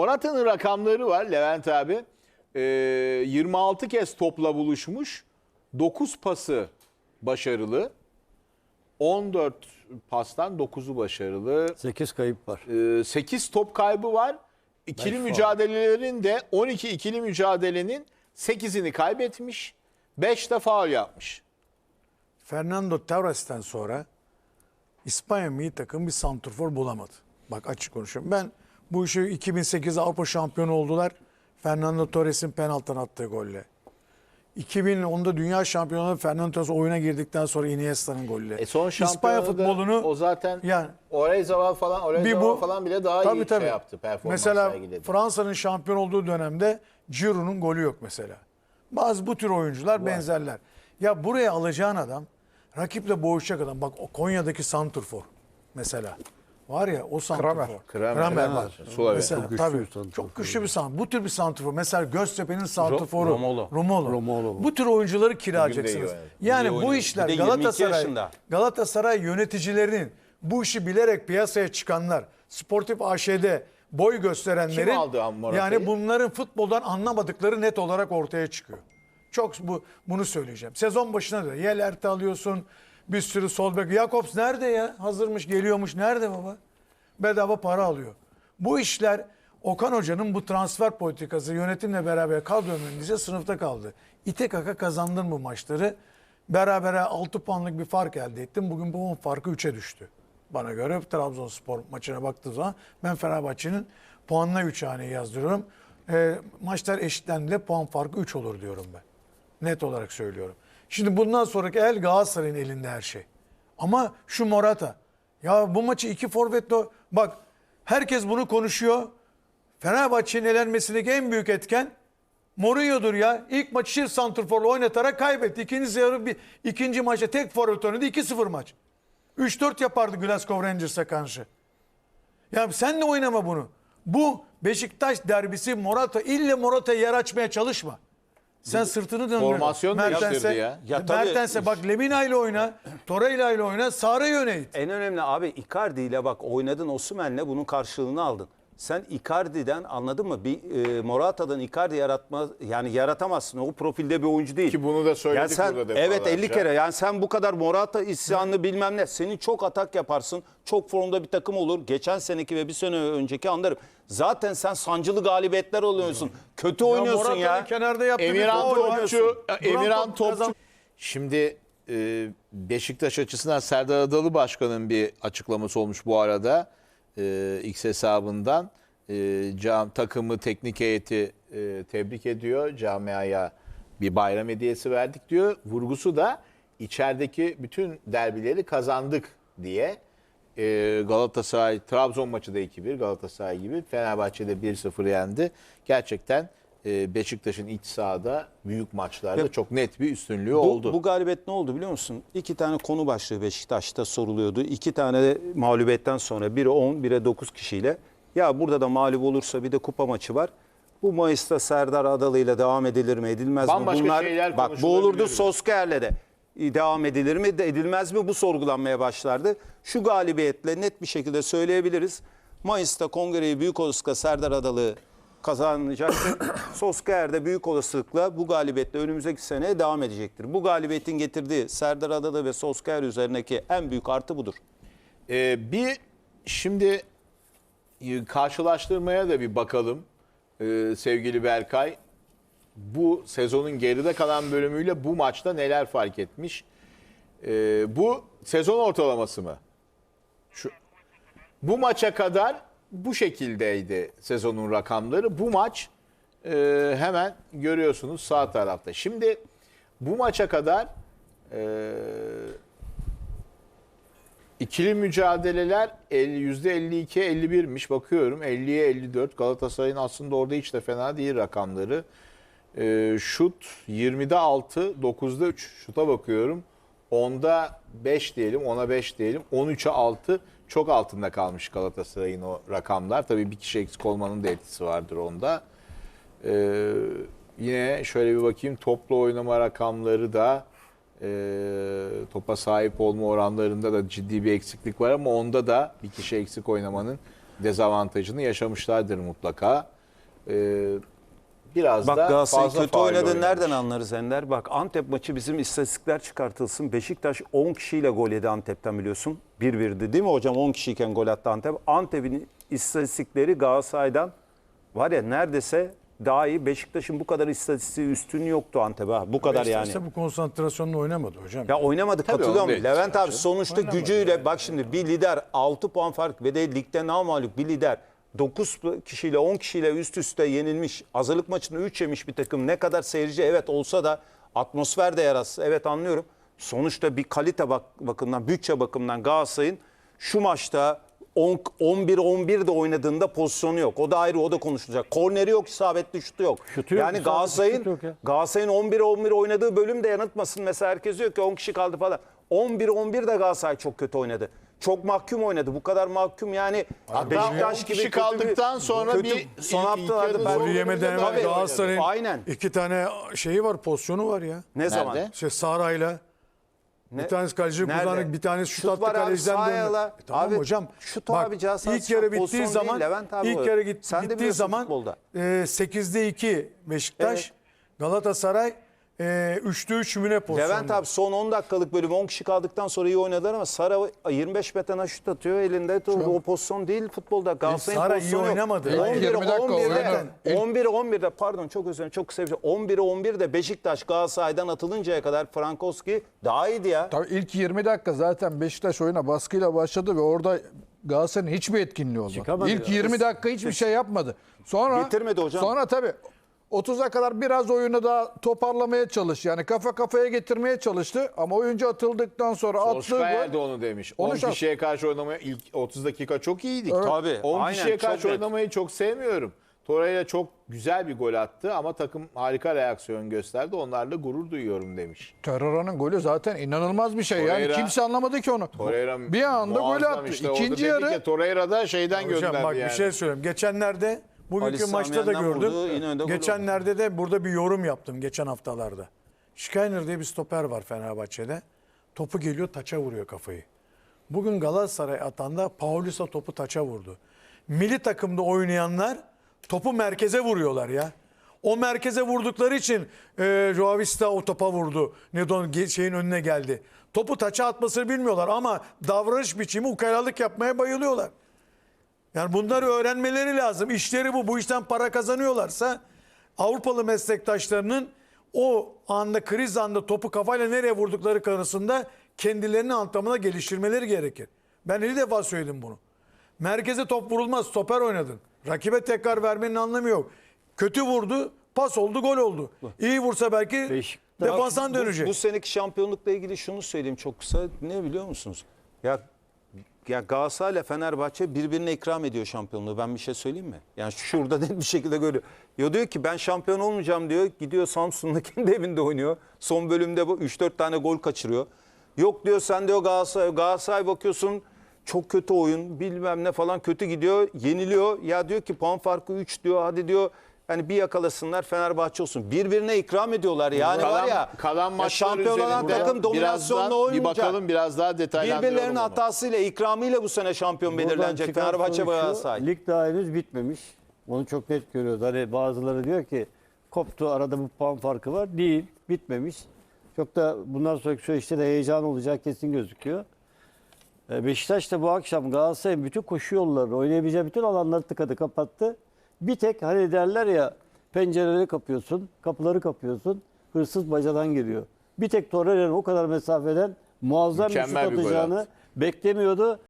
Morata'nın rakamları var Levent abi. Ee, 26 kez topla buluşmuş. 9 pası başarılı. 14 pastan 9'u başarılı. 8 kayıp var. 8 top kaybı var. İkili Beş mücadelelerin de 12 ikili mücadelenin 8'ini kaybetmiş. 5 de faul yapmış. Fernando Torres'ten sonra İspanya milli takım bir santrfor bulamadı. Bak açık konuşuyorum. Ben bu işi 2008 Avrupa şampiyonu oldular. Fernando Torres'in penaltıdan attığı golle. 2010'da dünya şampiyonu Fernando Torres oyuna girdikten sonra Iniesta'nın golü. E son İspanya futbolunu o zaten yani Orezaval falan Orezaval falan bile daha iyi şey yaptı performans Mesela. Fransa'nın şampiyon olduğu dönemde Giroud'un golü yok mesela. Bazı bu tür oyuncular benzerler. Ya buraya alacağın adam rakiple boğuşacak adam. Bak o Konya'daki Santrfor mesela. Var ya o Santrfor. Kramer. Kramer var. Suave. Mesela, Çok güçlü tabii, bir. Çok güçlü bir santrfor. Bu tür bir santrfor. Mesela Göztepe'nin santrforu. Romolo. Romolo. Romolo. Bu tür oyuncuları kiralayacaksınız. Yani İyi bu işler Bir de 22 Galatasaray. Galatasaray yöneticilerinin bu işi bilerek piyasaya çıkanlar, Sportif AŞ'de boy gösterenlerin Kim aldı yani bunların futboldan anlamadıkları net olarak ortaya çıkıyor. Çok bu bunu söyleyeceğim. Sezon başına da Yelert'i alıyorsun. Bir sürü sol bek. Jakobs nerede ya? Hazırmış, geliyormuş. Nerede baba? Bedava para alıyor. Bu işler Okan Hoca'nın bu transfer politikası yönetimle beraber kadro mühendisi sınıfta kaldı. İte kaka kazandın bu maçları. Berabere 6 puanlık bir fark elde ettim. Bugün bu farkı 3'e düştü. Bana göre Trabzonspor maçına baktığım zaman ben Fenerbahçe'nin puanına 3 haneyi yazdırıyorum. E, maçlar eşitlendiğinde puan farkı 3 olur diyorum ben. Net olarak söylüyorum. Şimdi bundan sonraki el Galatasaray'ın elinde her şey. Ama şu Morata. Ya bu maçı iki forvetle bak herkes bunu konuşuyor. Fenerbahçe'nin elenmesindeki en büyük etken Mourinho'dur ya. İlk maçı çift santrforla oynatarak kaybetti. İkinci yarı bir ikinci maçta tek forvet oynadı 2-0 maç. 3-4 yapardı Glasgow Rangers'a karşı. Ya sen de oynama bunu. Bu Beşiktaş derbisi Morata ille Morata yer açmaya çalışma. Sen sırtını döndür. Formasyon değiştirdi ya. Ya tabii- Mertens'e bak Lemina ile oyna, Torreira ile oyna, Sara yöne it. En önemli abi Icardi ile bak oynadın Osimhen'le bunun karşılığını aldın. Sen Icardi'den anladın mı? Bir e, Morata'dan Icardi yaratma yani yaratamazsın. O profilde bir oyuncu değil. Ki bunu da söyledik Ya sen, burada Evet defalarca. 50 kere. Yani sen bu kadar Morata isyanlı bilmem ne. Senin çok atak yaparsın. Çok formda bir takım olur. Geçen seneki ve bir sene önceki anlarım. Zaten sen sancılı galibiyetler alıyorsun. Kötü oynuyorsun Morata'nın ya. kenarda yaptığı bir Emirhan. Topçu, Emirhan top Topçu. Şimdi e, Beşiktaş açısından Serdar Adalı Başkan'ın bir açıklaması olmuş bu arada. E, X hesabından. E, cam, takımı, teknik heyeti e, tebrik ediyor. Camiaya bir bayram hediyesi verdik diyor. Vurgusu da içerideki bütün derbileri kazandık diye. E, Galatasaray, Trabzon maçı da 2-1 Galatasaray gibi. Fenerbahçe'de 1-0 yendi. Gerçekten e, Beşiktaş'ın iç sahada büyük maçlarda Ve çok net bir üstünlüğü Bu, oldu. bu galibiyet ne oldu biliyor musun? İki tane konu başlığı Beşiktaş'ta soruluyordu. İki tane mağlubiyetten sonra biri 10, biri 9 kişiyle. Ya burada da mağlup olursa bir de kupa maçı var. Bu Mayıs'ta Serdar Adalı ile devam edilir mi edilmez Bambaşka mi? Bunlar, şeyler bak bu olurdu. Sosker'le de devam edilir mi edilmez mi bu sorgulanmaya başlardı. Şu galibiyetle net bir şekilde söyleyebiliriz. Mayıs'ta kongreyi büyük olasılıkla Serdar Adalı kazanacaktır. De büyük olasılıkla bu galibiyetle önümüzdeki sene devam edecektir. Bu galibiyetin getirdiği Serdar Adalı ve Sosker üzerindeki en büyük artı budur. Ee, bir şimdi karşılaştırmaya da bir bakalım Ee, sevgili Berkay. Bu sezonun geride kalan bölümüyle bu maçta neler fark etmiş? Ee, bu sezon ortalaması mı? Şu, bu maça kadar bu şekildeydi sezonun rakamları. Bu maç e, hemen görüyorsunuz sağ tarafta. Şimdi bu maça kadar e, İkili mücadeleler el- %52-51'miş bakıyorum. 50'ye 54. Galatasaray'ın aslında orada hiç de fena değil rakamları. Ee, şut 20'de 6, 9'da 3 şuta bakıyorum. 10'da 5 diyelim, 10'a 5 diyelim. 13'e 6 çok altında kalmış Galatasaray'ın o rakamlar. Tabii bir kişi eksik olmanın da etkisi vardır onda. Ee, yine şöyle bir bakayım toplu oynama rakamları da e, topa sahip olma oranlarında da ciddi bir eksiklik var ama onda da bir kişi eksik oynamanın dezavantajını yaşamışlardır mutlaka. Ee, biraz Bak da Galatasaray fazla kötü oynamış. nereden anlarız Ender? Bak Antep maçı bizim istatistikler çıkartılsın. Beşiktaş 10 kişiyle gol yedi Antep'ten biliyorsun. 1-1'di değil mi hocam? 10 kişiyken gol attı Antep. Antep'in istatistikleri Galatasaray'dan var ya neredeyse daha iyi. Beşiktaş'ın bu kadar istatistiği üstün yoktu Antep'e. Bu kadar yani. İşte bu konsantrasyonla oynamadı hocam. Ya oynamadı Tabii katılıyorum. Levent abi sonuçta gücüyle bak şimdi bir lider 6 puan fark ve de ligde namaluk bir lider 9 kişiyle 10 kişiyle üst üste yenilmiş. Hazırlık maçında 3 yemiş bir takım. Ne kadar seyirci evet olsa da atmosfer de yaratsa evet anlıyorum. Sonuçta bir kalite bak bakımından, bütçe bakımından Galatasaray'ın şu maçta 11-11 de oynadığında pozisyonu yok. O da ayrı o da konuşulacak. Korneri yok, isabetli şutu yok. Şutu yok, yani isabetli Galatasaray'ın yok ya. Galatasaray'ın 11-11 oynadığı bölüm de yanıltmasın. Mesela herkes diyor ki 10 kişi kaldı falan. 11-11 de Galatasaray çok kötü oynadı. Çok mahkum oynadı. Bu kadar mahkum yani Hatta Beşiktaş 10 gibi kişi kötü kaldıktan bir, sonra kötü, bir son haftalarda ben yemeden Galatasaray'ın Aynen. iki tane şeyi var, pozisyonu var ya. ne zaman? Şey Sara'yla Ne? bir tanesi kaleci Nerede? kullanıp bir tanesi şut, Şut attı abi, kaleciden döndü. E tamam Abi, hocam. şut Bak, abi, cihaz ilk yarı bittiği değil, zaman Levent abi ilk yarı git, Sen bittiği zaman futbolda. e, 8'de 2 Beşiktaş, Galatasaray e, 3'te 3 müne pozisyonda. Levent abi son 10 dakikalık bölüm 10 kişi kaldıktan sonra iyi oynadılar ama Sara 25 metreden şut atıyor elinde. O, o pozisyon değil futbolda. Galatasaray'ın Sara iyi yok. oynamadı. 11 İlk 20 dakika 11'de oyunu- 11 11'de pardon çok özür dilerim çok kısa bir şey. 11 11'de Beşiktaş Galatasaray'dan atılıncaya kadar Frankowski daha iyiydi ya. Tabii ilk 20 dakika zaten Beşiktaş oyuna baskıyla başladı ve orada Galatasaray'ın hiçbir etkinliği olmadı. Çıkamadı İlk ya. 20 dakika hiçbir şey yapmadı. Sonra Getirmedi hocam. Sonra tabii 30'a kadar biraz oyunu daha toparlamaya çalıştı. Yani kafa kafaya getirmeye çalıştı ama oyuncu atıldıktan sonra attığı Solskjaer gol de onu demiş. Onu 10 şans- kişiye karşı oynamaya ilk 30 dakika çok iyiydik. Tabii, 10 aynen, kişiye çok karşı net. oynamayı çok sevmiyorum. Torreira çok güzel bir gol attı ama takım harika reaksiyon gösterdi. Onlarla gurur duyuyorum demiş. Torreira'nın golü zaten inanılmaz bir şey. yani Torreira- kimse anlamadı ki onu. Torreira bir anda gol muazzam attı. işte. Orada İkinci dedik yarı ya, Torreira da şeyden Hocam gönderdi bak yani. bir şey söyleyeyim. Geçenlerde bugünkü Ali maçta da gördüm. vurdu, Geçenlerde de burada bir yorum yaptım geçen haftalarda. Şikainer diye bir stoper var Fenerbahçe'de. Topu geliyor taça vuruyor kafayı. Bugün Galatasaray atanda Paulista topu taça vurdu. Milli takımda oynayanlar topu merkeze vuruyorlar ya. O merkeze vurdukları için e, Joao Vista o topa vurdu. Nedon şeyin önüne geldi. Topu taça atmasını bilmiyorlar ama davranış biçimi ukalalık yapmaya bayılıyorlar. Yani bunları öğrenmeleri lazım. İşleri bu. Bu işten para kazanıyorlarsa Avrupalı meslektaşlarının o anda kriz anda topu kafayla nereye vurdukları konusunda kendilerini anlamına geliştirmeleri gerekir. Ben 50 defa söyledim bunu. Merkeze top vurulmaz. Stoper oynadın. Rakibe tekrar vermenin anlamı yok. Kötü vurdu. Pas oldu, gol oldu. İyi vursa belki Beşiktaş- defanstan Bu- dönecek. Bu, seneki şampiyonlukla ilgili şunu söyleyeyim çok kısa. Ne biliyor musunuz? Ya ya Galatasaray ile Fenerbahçe birbirine ikram ediyor şampiyonluğu. Ben bir şey söyleyeyim mi? Yani şurada net bir şekilde görüyor. Ya diyor ki ben şampiyon olmayacağım diyor. Gidiyor Samsun'da kendi evinde oynuyor. Son bölümde bu 3-4 tane gol kaçırıyor. Yok diyor sen diyor Galatasaray, Galatasaray bakıyorsun çok kötü oyun bilmem ne falan kötü gidiyor. Yeniliyor. Ya diyor ki puan farkı 3 diyor. Hadi diyor yani bir yakalasınlar Fenerbahçe olsun. Birbirine ikram ediyorlar. Yani kalan, var ya kalan ya şampiyon olan takım dominasyonla birazdan Bir oynayacak. bakalım biraz daha detaylandıralım Birbirlerinin onu. hatasıyla, ikramıyla bu sene şampiyon Buradan belirlenecek Fenerbahçe şu, Galatasaray. Lig daha henüz bitmemiş. Onu çok net görüyoruz. Hani bazıları diyor ki koptu arada bu puan farkı var. Değil, bitmemiş. Çok da bundan sonraki süreçte de heyecan olacak kesin gözüküyor. E, Beşiktaş da bu akşam Galatasaray'ın bütün koşu yollarını, oynayabileceği bütün alanları tıkadı, kapattı. Bir tek hani derler ya pencereleri kapıyorsun, kapıları kapıyorsun, hırsız bacadan giriyor. Bir tek Torreira'nın o kadar mesafeden muazzam bir şut Mükemmel bir gol atacağını beklemiyordu.